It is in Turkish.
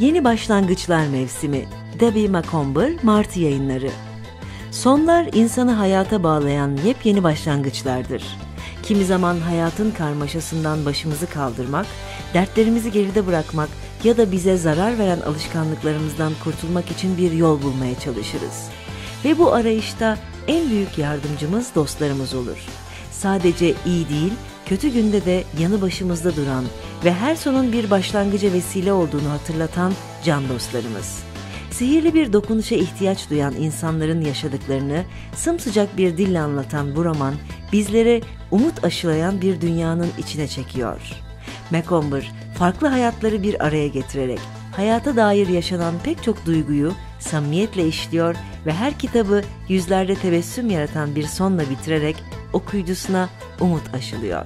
Yeni Başlangıçlar Mevsimi Debbie Macomber, Martı Yayınları Sonlar insanı hayata bağlayan yepyeni başlangıçlardır. Kimi zaman hayatın karmaşasından başımızı kaldırmak, dertlerimizi geride bırakmak ya da bize zarar veren alışkanlıklarımızdan kurtulmak için bir yol bulmaya çalışırız. Ve bu arayışta en büyük yardımcımız dostlarımız olur. Sadece iyi değil, kötü günde de yanı başımızda duran ve her sonun bir başlangıca vesile olduğunu hatırlatan can dostlarımız. Sihirli bir dokunuşa ihtiyaç duyan insanların yaşadıklarını sımsıcak bir dille anlatan bu roman bizlere umut aşılayan bir dünyanın içine çekiyor. Macomber farklı hayatları bir araya getirerek hayata dair yaşanan pek çok duyguyu samimiyetle işliyor ve her kitabı yüzlerde tebessüm yaratan bir sonla bitirerek okuyucusuna umut aşılıyor.